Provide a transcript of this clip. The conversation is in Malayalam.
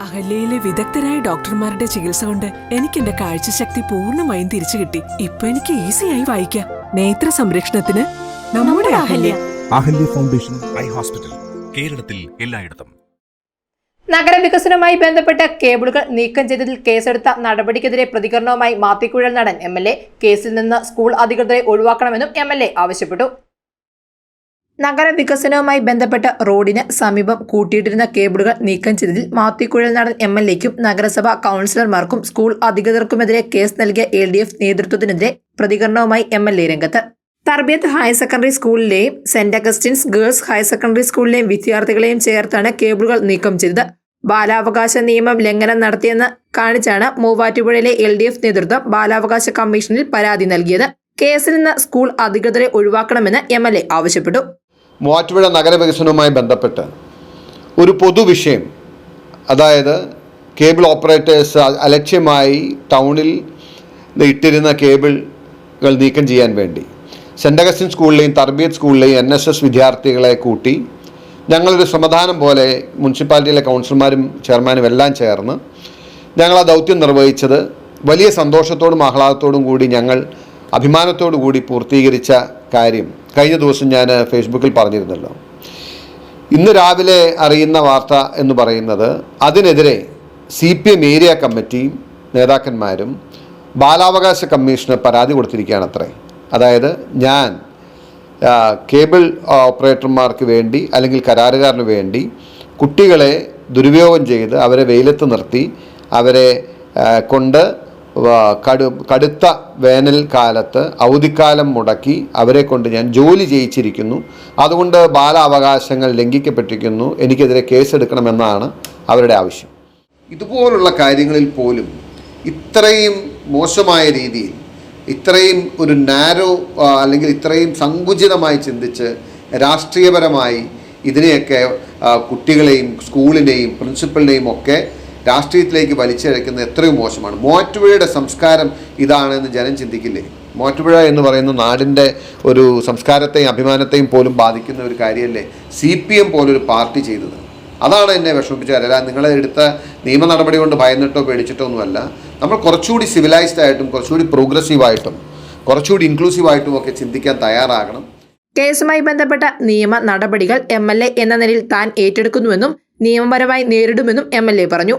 അഹല്യയിലെ വിദഗ്ധരായ ഡോക്ടർമാരുടെ ചികിത്സ കൊണ്ട് എനിക്ക് എന്റെ കാഴ്ചശക്തി പൂർണമായും തിരിച്ചു കിട്ടി. ഇപ്പൊ എനിക്ക് ഈസിയായി വായിക്കാം. നേത്ര സംരക്ഷണത്തിന് നമ്മുടെ Ahalya. Ahalya. Foundation eye hospital കേരളത്തിൽ എല്ലായിടത്തും. നഗരവികസനവുമായി ബന്ധപ്പെട്ട കേബിളുകൾ നീക്കം ചെയ്തതിൽ കേസെടുത്ത നടപടിക്കെതിരെ പ്രതികരണവുമായി മാത്തിക്കുഴൽ നടൻ എം എൽ എ. കേസിൽ നിന്ന് സ്കൂൾ അധികൃതരെ ഒഴിവാക്കണമെന്നും എം എൽ എ ആവശ്യപ്പെട്ടു. നഗരവികസനവുമായി ബന്ധപ്പെട്ട റോഡിന് സമീപം കൂട്ടിയിട്ടിരുന്ന കേബിളുകൾ നീക്കം ചെയ്തതിൽ മാത്തിക്കുഴൽ നടൻ എം എൽ എക്കും നഗരസഭാ കൌൺസിലർമാർക്കും സ്കൂൾ അധികൃതർക്കുമെതിരെ കേസ് നൽകിയ എൽ ഡി എഫ് നേതൃത്വത്തിനെതിരെ പ്രതികരണവുമായി എം എൽ എ രംഗത്ത്. Tarbiyath higher secondary സ്കൂളിലെയും saint Augustine's girls higher secondary സ്കൂളിലെയും വിദ്യാർത്ഥികളെയും ചേർത്താണ് കേബിളുകൾ നീക്കം ചെയ്തത്. ബാലാവകാശ നിയമം ലംഘനം നടത്തിയെന്ന് കാണിച്ചാണ് മൂവാറ്റുപുഴയിലെ എൽ ഡി എഫ് നേതൃത്വം ബാലാവകാശ കമ്മീഷനിൽ പരാതി നൽകിയത്. കേസിൽ നിന്ന് സ്കൂൾ അധികൃതരെ ഒഴിവാക്കണമെന്ന് എ ആവശ്യപ്പെട്ടു. മൂവാറ്റുപുഴ നഗരവികസനവുമായി ബന്ധപ്പെട്ട് ഒരു പൊതുവിഷയം അതായത് കേബിൾ ഓപ്പറേറ്റേഴ്സ് അലക്ഷ്യമായി ടൗണിൽ ഇട്ടിരുന്ന കേബിളുകൾ നീക്കം ചെയ്യാൻ വേണ്ടി. സെന്റ് അഗസ്റ്റിൻ സ്കൂളിലെയും തർബിയത്ത് സ്കൂളിലെയും എൻ എസ് എസ് വിദ്യാർത്ഥികളെ കൂട്ടി ഞങ്ങളൊരു സമാധാനം പോലെ മുനിസിപ്പാലിറ്റിയിലെ കൗൺസിലർമാരും ചെയർമാനും എല്ലാം ചേർന്ന് ഞങ്ങൾ ആ ദൗത്യം നിർവഹിച്ചത് വലിയ സന്തോഷത്തോടും ആഹ്ലാദത്തോടും കൂടി ഞങ്ങൾ അഭിമാനത്തോടു കൂടി പൂർത്തീകരിച്ച കാര്യം കഴിഞ്ഞ ദിവസം ഞാൻ ഫേസ്ബുക്കിൽ പറഞ്ഞിരുന്നല്ലോ. ഇന്ന് രാവിലെ അറിയുന്ന വാർത്ത എന്ന് പറയുന്നത് അതിനെതിരെ സി പി എം ഏരിയ കമ്മിറ്റിയും നേതാക്കന്മാരും ബാലാവകാശ കമ്മീഷന് പരാതി കൊടുത്തിരിക്കുകയാണ് അത്രേ അതായത് ഞാൻ കേബിൾ ഓപ്പറേറ്റർമാർക്ക് വേണ്ടി അല്ലെങ്കിൽ കരാറുകാരന് വേണ്ടി കുട്ടികളെ ദുരുപയോഗം ചെയ്ത് അവരെ വെയിലത്ത് നിർത്തി അവരെ കൊണ്ട് കടു കടുത്ത വേനൽക്കാലത്ത് അവധിക്കാലം മുടക്കി അവരെ കൊണ്ട് ഞാൻ ജോലി ചെയ്യിച്ചിരിക്കുന്നു. അതുകൊണ്ട് ബാലാവകാശങ്ങൾ ലംഘിക്കപ്പെട്ടിരിക്കുന്നു. എനിക്കെതിരെ കേസെടുക്കണമെന്നാണ് അവരുടെ ആവശ്യം. ഇതുപോലുള്ള കാര്യങ്ങളിൽ പോലും ഇത്രയും മോശമായ രീതിയിൽ ഇത്രയും ഒരു നാരോ അല്ലെങ്കിൽ ഇത്രയും സങ്കുചിതമായി ചിന്തിച്ച് രാഷ്ട്രീയപരമായി ഇതിനെയൊക്കെ കുട്ടികളെയും സ്കൂളിനെയും പ്രിൻസിപ്പളിനെയും ഒക്കെ രാഷ്ട്രീയത്തിലേക്ക് വലിച്ചിഴക്കുന്നത് എത്രയും മോശമാണ്. മോറ്റുപുഴയുടെ സംസ്കാരം ഇതാണെന്ന് ജനം ചിന്തിക്കില്ലേ? മോറ്റുപുഴ എന്ന് പറയുന്ന നാടിന്റെ ഒരു സംസ്കാരത്തെയും അഭിമാനത്തെയും പോലും ബാധിക്കുന്ന ഒരു കാര്യമല്ലേ? സി പി എം പോലൊരു പാർട്ടി ചെയ്തത്. അതാണ് എന്നെ വിഷമിപ്പിച്ചത് അല്ല നിങ്ങളെ എടുത്ത നിയമ നടപടി കൊണ്ട് ഭയന്നിട്ടോ പേടിച്ചിട്ടോ ഒന്നുമല്ല. നമ്മൾ കുറച്ചുകൂടി സിവിലൈസ്ഡ് ആയിട്ടും കുറച്ചുകൂടി പ്രോഗ്രസീവായിട്ടും കുറച്ചുകൂടി ഇൻക്ലൂസീവായിട്ടും ഒക്കെ ചിന്തിക്കാൻ തയ്യാറാകണം. കേസുമായി ബന്ധപ്പെട്ട നിയമ നടപടികൾ എം എന്ന നിലയിൽ താൻ ഏറ്റെടുക്കുന്നുവെന്നും നിയമപരമായി നേരിടുമെന്നും എ പറഞ്ഞു.